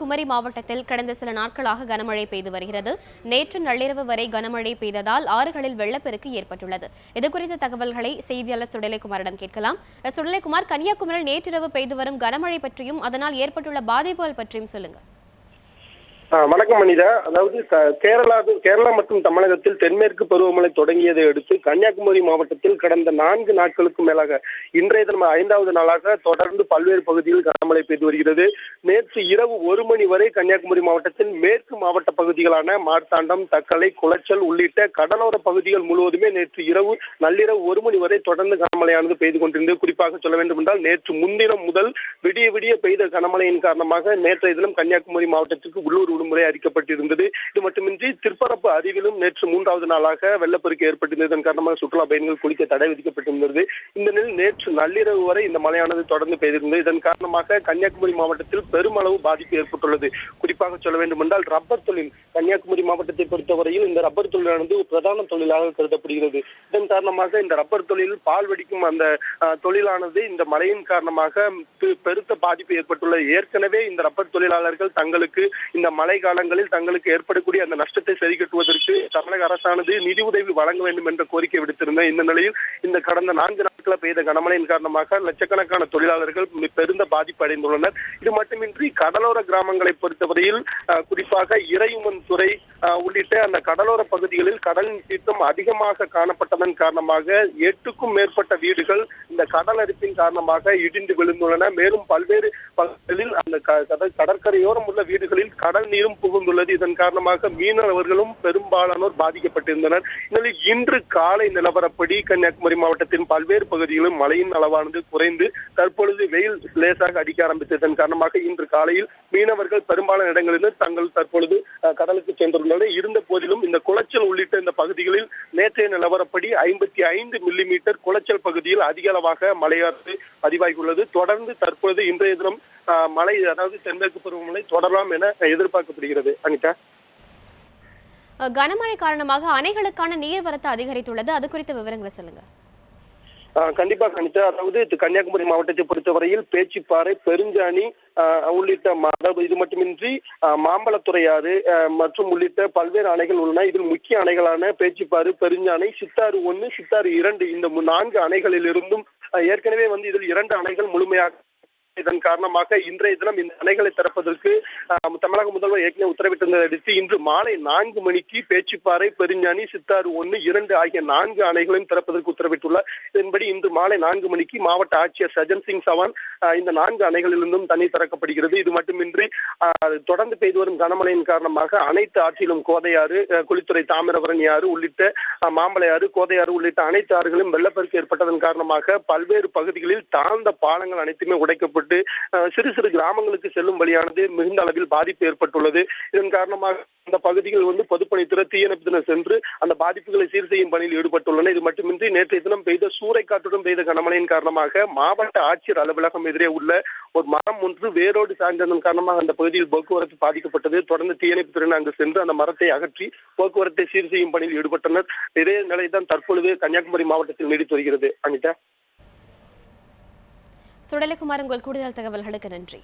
குமரி மாவட்டத்தில் கடந்த சில நாட்களாக கனமழை பெய்து வருகிறது. நேற்று நள்ளிரவு வரை கனமழை பெய்ததால் ஆறுகளில் வெள்ளப்பெருக்கு ஏற்பட்டுள்ளது. இதுகுறித்த தகவல்களை செய்தியாளர் சுடலைக்குமாரிடம் கேட்கலாம். சுடலைக்குமார் கன்னியாகுமரியில் நேற்றிரவு பெய்து வரும் கனமழை பற்றியும் அதனால் ஏற்பட்டுள்ள பாதிப்புகள் பற்றியும் சொல்லுங்க. ஆ, வணக்கம் மனிதா. அதாவது க- கேரளா கேரளா மற்றும் தமிழகத்தில் தென்மேற்கு பருவமழை தொடங்கியதை அடுத்து கன்னியாகுமரி மாவட்டத்தில் கடந்த நான்கு நாட்களுக்கு மேலாக இன்றைய தினம் ஐந்தாவது நாளாக தொடர்ந்து பல்வேறு பகுதியில் கனமழை பெய்து வருகிறது. நேற்று இரவு ஒரு மணி வரை கன்னியாகுமரி மாவட்டத்தில் மேற்கு மாவட்ட பகுதிகளான மார்த்தாண்டம் தக்கலை குளச்சல் உள்ளிட்ட கடலோர பகுதிகள் முழுவதுமே நேற்று இரவு நள்ளிரவு ஒரு மணி வரை தொடர்ந்து கனமழையானது பெய்து கொண்டிருந்தது. குறிப்பாக சொல்ல வேண்டும் என்றால் நேற்று முன்தினம் முதல் விடிய விடிய பெய்த கனமழையின் காரணமாக நேற்றைய தினம் கன்னியாகுமரி மாவட்டத்திற்கு உள்ளூர் முறை அளிக்கப்பட்டிருந்தது இது மட்டுமின்றி திருப்பரப்பு அருவிலும் நேற்று மூன்றாவது நாளாக வெள்ளப்பெருக்கு ஏற்பட்டிருந்தது. காரணமாக சுற்றுலா பயணிகள் குளிக்க தடை விதிக்கப்பட்டிருந்தது. இந்த நிலையில் நேற்று நள்ளிரவு வரை இந்த மழையானது தொடர்ந்து பெய்திருந்தது. இதன் காரணமாக கன்னியாகுமரி மாவட்டத்தில் பெருமளவு பாதிப்பு ஏற்பட்டுள்ளது. குறிப்பாக சொல்ல வேண்டும் என்றால் ரப்பர் தொழில் கன்னியாகுமரி மாவட்டத்தை பொறுத்தவரையில் இந்த ரப்பர் தொழிலானது ஒரு பிரதான தொழிலாக கருதப்படுகிறது. இதன் காரணமாக இந்த ரப்பர் தொழில் பால் வெடிக்கும் அந்த தொழிலானது இந்த மழையின் காரணமாக பெருத்த பாதிப்பு ஏற்பட்டுள்ளது. ஏற்கனவே இந்த ரப்பர் தொழிலாளர்கள் தங்களுக்கு இந்த மழை காலங்களில் தங்களுக்கு ஏற்படக்கூடிய அந்த நஷ்டத்தை சரி கட்டுவதற்கு தமிழக அரசானது நிதி உதவி வழங்க வேண்டும் என்ற கோரிக்கை விடுத்திருந்த இந்த நிலையில் இந்த கடந்த நான்கு நாட்கள பெய்த கனமழையின் காரணமாக லட்சக்கணக்கான தொழிலாளர்கள் பெருந்த பாதிப்பு அடைந்துள்ளனர். இது மட்டுமின்றி கடலோர கிராமங்களை பொறுத்தவரையில் குறிப்பாக இறையுமன் துறை உள்ளிட்ட அந்த கடலோர பகுதிகளில் கடலின் சீற்றம் அதிகமாக காணப்பட்டதன் காரணமாக எட்டுக்கும் மேற்பட்ட வீடுகள் இந்த கடல் அரிப்பின் காரணமாக இடிந்து விழுந்துள்ளன. மேலும் பல்வேறு பகுதிகளில் கடற்கரையோரம் உள்ள வீடுகளில் கடல் நீரும் புகுந்துள்ளது. இதன் காரணமாக மீனவர்களும் பெரும்பாலானோர் பாதிக்கப்பட்டிருந்தனர். இந்நிலையில் இன்று காலை நிலவரப்படி கன்னியாகுமரி மாவட்டத்தின் பல்வேறு பகுதிகளிலும் மழையின் அளவானது குறைந்து தற்பொழுது வெயில் லேசாக அடிக்க ஆரம்பித்ததன் காரணமாக இன்று காலையில் மீனவர்கள் பெரும்பாலான இடங்களிலும் தங்கள் தற்பொழுது கடலுக்கு சென்றுள்ளனர் இருந்த போதிலும் இந்த குளச்சல் உள்ளிட்ட இந்த பகுதிகளில் நேற்றைய நிலவரப்படி ஐம்பத்தி ஐந்து மில்லிமீட்டர் குளச்சல் அதிக அளவாக மழையானது பதிவாகியுள்ளது. தொடர்ந்து தற்பொழுது இன்றைய தினம் மழை அதாவது தென்மேற்கு பருவமழை தொடரலாம் என எதிர்பார்க்கப்படுகிறது. அனிதா? கனமழை காரணமாக அணைகளுக்கான நீர்வரத்து அதிகரித்துள்ளது. அது குறித்த விவரங்களை சொல்லுங்க. ஆஹ் கண்டிப்பா கணிதா அதாவது கன்னியாகுமரி மாவட்டத்தை பொறுத்தவரையில் பேச்சிப்பாறை பெருஞ்சாணி ஆஹ் உள்ளிட்ட மதம் இது மட்டுமின்றி மாம்பழத்துறையாறு மாம்பழத்துறை ஆறு மற்றும் உள்ளிட்ட பல்வேறு அணைகள் உள்ளன. இதில் முக்கிய அணைகளான பேச்சிப்பாறு பெருஞ்சாணை சித்தாறு ஒன்று சித்தாறு இரண்டு இந்த நான்கு அணைகளிலிருந்தும் ஏற்கனவே வந்து இதில் இரண்டு அணைகள் முழுமையாக இதன் காரணமாக இன்றைய தினம் இந்த அணைகளை திறப்பதற்கு தமிழக முதல்வர் ஏற்கனவே உத்தரவிட்டிருந்ததை அடுத்து இன்று மாலை நான்கு மணிக்கு பேச்சுப்பாறை பெருஞ்சாணி சித்தாறு ஒன்று இரண்டு ஆகிய நான்கு அணைகளையும் திறப்பதற்கு உத்தரவிட்டுள்ளார். இதன்படி இன்று மாலை நான்கு மணிக்கு மாவட்ட ஆட்சியர் சஜன் சிங் சவான் இந்த நான்கு அணைகளிலிருந்தும் தண்ணீர் திறக்கப்படுகிறது. இது மட்டுமின்றி தொடர்ந்து பெய்து வரும் கனமழையின் காரணமாக அனைத்து ஆற்றிலும் கோதையாறு குளித்துறை தாமிரபரணி ஆறு உள்ளிட்ட மாம்பழையாறு கோதையாறு உள்ளிட்ட அனைத்து ஆறுகளும் வெள்ளப்பெருக்கு ஏற்பட்டதன் காரணமாக பல்வேறு பகுதிகளில் தாழ்ந்த பாலங்கள் அனைத்துமே உடைக்கப்பட்டு ஏற்பட்டு சிறு சிறு கிராமங்களுக்கு செல்லும் வழியானது மிகுந்த அளவில் பாதிப்பு ஏற்பட்டுள்ளது. இதன் காரணமாக அந்த பகுதிகள் வந்து பொதுப்பணித்துறை தீயணைப்புத்தினர் சென்று அந்த பாதிப்புகளை சீர் செய்யும் பணியில் ஈடுபட்டுள்ளன. இது மட்டுமின்றி நேற்றைய தினம் பெய்த சூறைக்காற்றுடன் பெய்த கனமழையின் காரணமாக மாவட்ட ஆட்சியர் அலுவலகம் எதிரே உள்ள ஒரு மரம் ஒன்று வேரோடு சாய்ந்ததன் காரணமாக அந்த பகுதியில் போக்குவரத்து பாதிக்கப்பட்டது. தொடர்ந்து தீயணைப்புத்துறையினர் அங்கு சென்று அந்த மரத்தை அகற்றி போக்குவரத்தை சீர் செய்யும் பணியில் ஈடுபட்டனர். இதே நிலைதான் தற்பொழுது கன்னியாகுமரி மாவட்டத்தில் நீடித்து வருகிறது. அனிதா? சுடலைக்குமார் உங்கள் கூடுதல் தகவல்களுக்கு நன்றி.